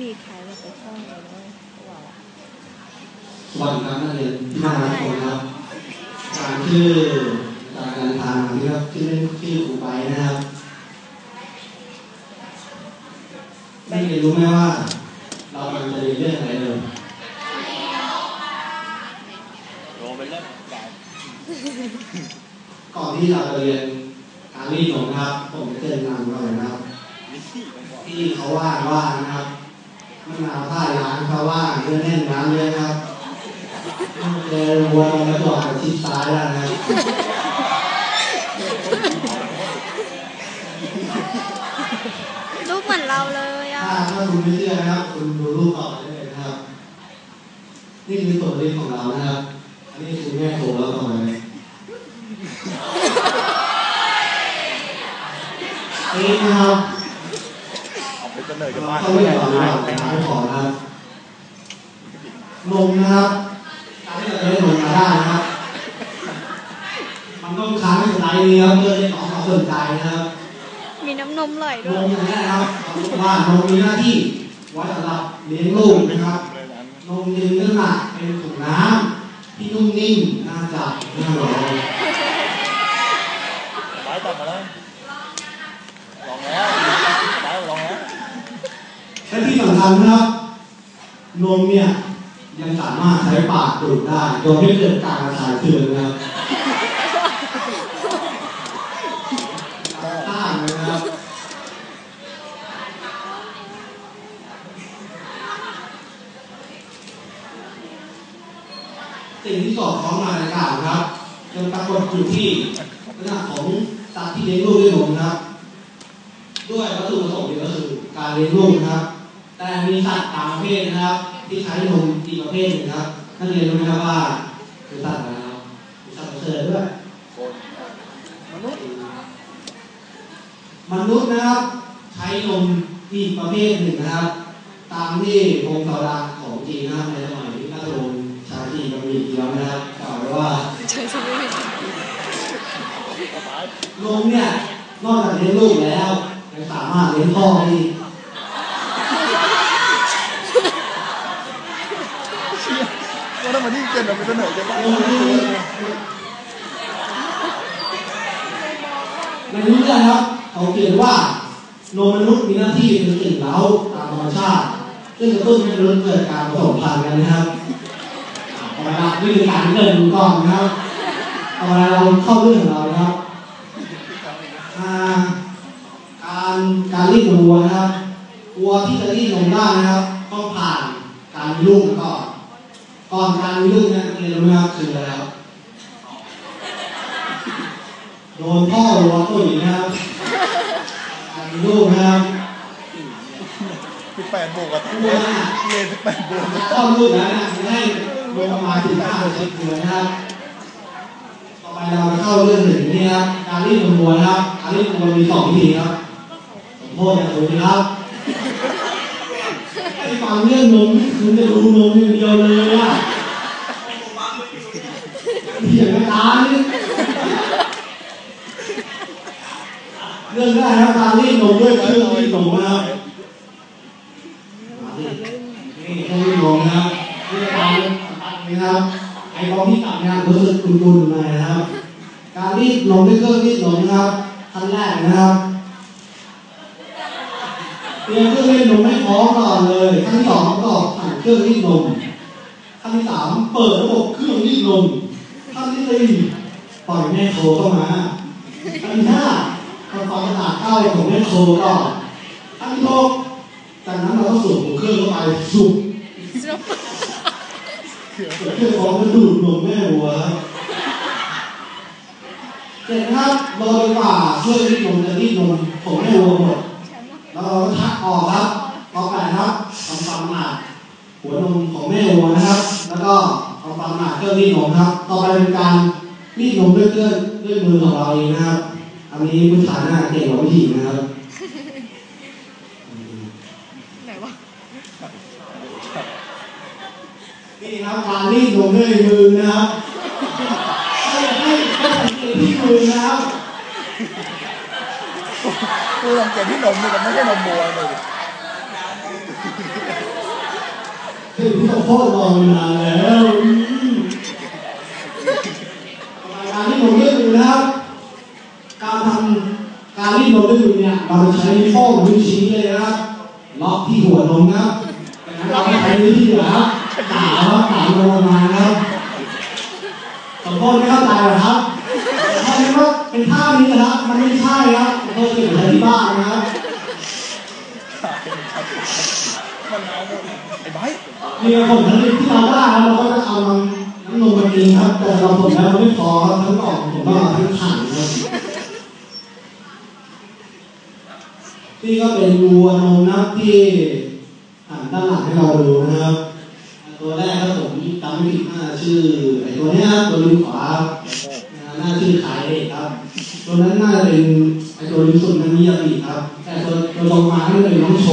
มีใครมาไปห้องเลยนะว้าวสวัสดีครับนักเรียนที่มาทุกคนครับอาจารย์ชื่ออาจารย์การทางนะครับชื่อเล่นชื่อครูไปนะครับไม่เรียนรู้ไหมว่า เรากำลังจะเรียนเรื่องอะไรเลยโดนไปเรื่องกายก่อนที่เราจะเรียนการรีดนมนะครับ ผมจะเตือนนำก่อนนะครับนี่ต้องบอกที่เขาว่างว่างนะครับ มะนาวท่าร้านเขาว่างเรื่องแน่นร้านเลยนะครับเจอวัวตรงแล้วตัวหันชิดซ้ายแล้วนะครับรูปเหมือนเราเลยอะถ้าถ้าคุณไม่เชื่อนะครับ คุณดูรูปต่อไปได้เลยนะครับ นี่คือตัวเรียนของเรานะครับ อันนี้คือแม่โถเราต่อไปเลยนี่นะครับเอาไปเสนอกับบ้านเข้าเรื่องก่อนนะครับ ไปหาของนะครับนมนะครับการที่เราจะได้นมมาได้นะครับ มันต้องค้างในสไลด์นี้ครับเพื่อให้น้องเขาสนใจนะครับ มีน้ำนมไหลนด้วยมอย่างนี้นะครับว่านมมีหน้าที่ไว้สำหรับเลี้ยงลูกนะครับเลยนั้นนมยืนน้ำหนักเป็นถุงน้ำที่นุ่มนิ่มน่าจับน่าหลอกไม้ตัดมาแล้วลองแล้วไม้ลองแล้ว และที่สำคัญนะครับนมเนี่ยยังสามารถใช้ปากดูดได้โดยไม่เกิดการระคายเคืองนะครับต้านนะครับสิ่งที่สอดคล้องมาในกล่าวครับยังปรากฏอยู่ที่ลักษณะของสัตว์ที่เลี้ยงลูกด้วยนมนะครับ ด้วยวัตถุประสงค์เดียวก็คือการเลี้ยงลูกนะครับ มีสัตว์ต่างประเภทนะครับ ที่ใช้นมอีกประเภทหนึ่งครับนักเรียนรู้ไหมครับว่าคือสัตว์อะไรครับมีสัตว์ประเสริฐด้วยโกนมนุษย์มนุษย์นะครับ ใช้นมอีกประเภทหนึ่งนะครับ ตามที่วงศาวดารของจีนนะครับในสมัยราชวงศ์ชาตรีบะหมี่เกี๊ยวนะครับกล่าวไว้ว่าใช่ใช่ไหมกระต่ายนมเนี่ยนอกจากเลี้ยงลูกแล้วยังสามารถเลี้ยงพ่อได้อีก ว่าถ้ามันนี่เกินเราไปเสนอกับบ้านนมที่ในนี้นะครับเขาเขียนว่านมนุษย์มีหน้าที่เป็นสิ่งเล้าตามธรรมชาติ ซึ่งกระตุ้นให้มนุษย์เกิดการผสมพันธุ์กันนะครับต่อไปละวิธีการเกิดก่อนนะครับต่อไปเราเข้าเรื่องของเรานะครับการการรีดนมวัวนะครับวัวที่จะรีดนมได้นะครับต้องผ่านการลูกก่อน ก่อนการมีลูกเนะเรียนรู้ไหมครับคืออะไรครับโดนพ่อวัวตุ๋ยนะครับการมีลูกนะครับสิบแปดบวกกับวัวเนี่ยเรียนสิบแปดบวกข้อลูกแล้วนะจะให้รวมประมาณถึงห้าสิบเดือนนะครับต่อไปเราจะเข้าเรื่องหนึ่งนี่ครับการรีดนมวัวนะครับการรีดนมวัวมีสองวิธีครับสมโพธิอย่างอื่นนะครับ ไอ้ฟังเรื่องนมนี่คุณจะดูนมอย่างเดียวเลยอะเถียงกันตานี่เรื่องแรกครับการรีดนมด้วยเครื่องรีดนมนะครับนี่ต้องรีบลงนะครับนี่การตัดนะครับไอ้กองที่ตัดเนี่ยรู้สึกคุณคุณหน่อยนะครับ การรีดนมด้วยเครื่องรีดนมนะครับขั้นแรกนะครับ เตรียมเครื่องรีดนนมให้พร้อมก่อนเลยขั้นที่สองก็สั่งเครื่องรีดนมขั้นที่สามเปิดระบบเครื่องรีดนมขั้นที่สี่ปล่อยแม่โคเข้ามาขั้นที่ห้าทำความสะอาดเข้าของแม่โคก่อนขั้นที่หกจากนั้นเราก็สูบเครื่องเข้าไปสูบเครื่องของมันดูดนมแม่วัวครับเสร็จครับรอจนกว่าเครื่องรีดนมจะรีดนมของแม่วัวหมด เป็นการรีดนมด้วยเครื่องด้วยมือของเราเองนะครับ อันนี้ผู้ชายน่าเก่งกว่าผู้หญิงนะครับไหนวะนี่ครับการรีดนมด้วยมือนะครับให้ให้ให้สังเกตที่มือนะครับคือสังเกตที่นมนี่มันไม่ใช่นมวัวเลยนเฮ้ยพี่ต้องโคตรรอมานานแล้วอืมการที่ผมเลือกอยู่นะครับ การทำการรีดนมด้วยมือ เราจะใช้นิ้วโป้งนิ้วชี้เลยนะครับล็อกที่หัวนมนะครับจากนั้นเราก็ใช้นิ้วที่เหลือครับกาวครับกาวลงมานะครับขอโทษไม่เข้าใจเหรอครับขอโทษว่าเป็นท่านี้นะครับมันไม่ใช่ครับขอโทษที่อยู่ที่บ้านนะครับมันเอาหมดไอ้ไบร์ทนี่ผมทั้งที่เราได้เราก็จะเอาน้ำนมมากินครับแต่เราผมแล้วไม่พอครับทั้งกล่องผมก็เอาทั้งถังครับ นี่ก็เป็นวัวนมนะครับที่หันด้านหลังให้เราดูนะครับตัวแรกก็ผมจำไม่ผิดน่าชื่อไอ้ตัวเนี้ยครับตัวริมขวาหน้าชื่อขายเด็กครับ ตัวนั้นน่าจะเป็นไอ้ตัวริมสุดมันนี่ยาบีครับ แต่ตัวตัวลงมาน่าจะเป็นน้องโช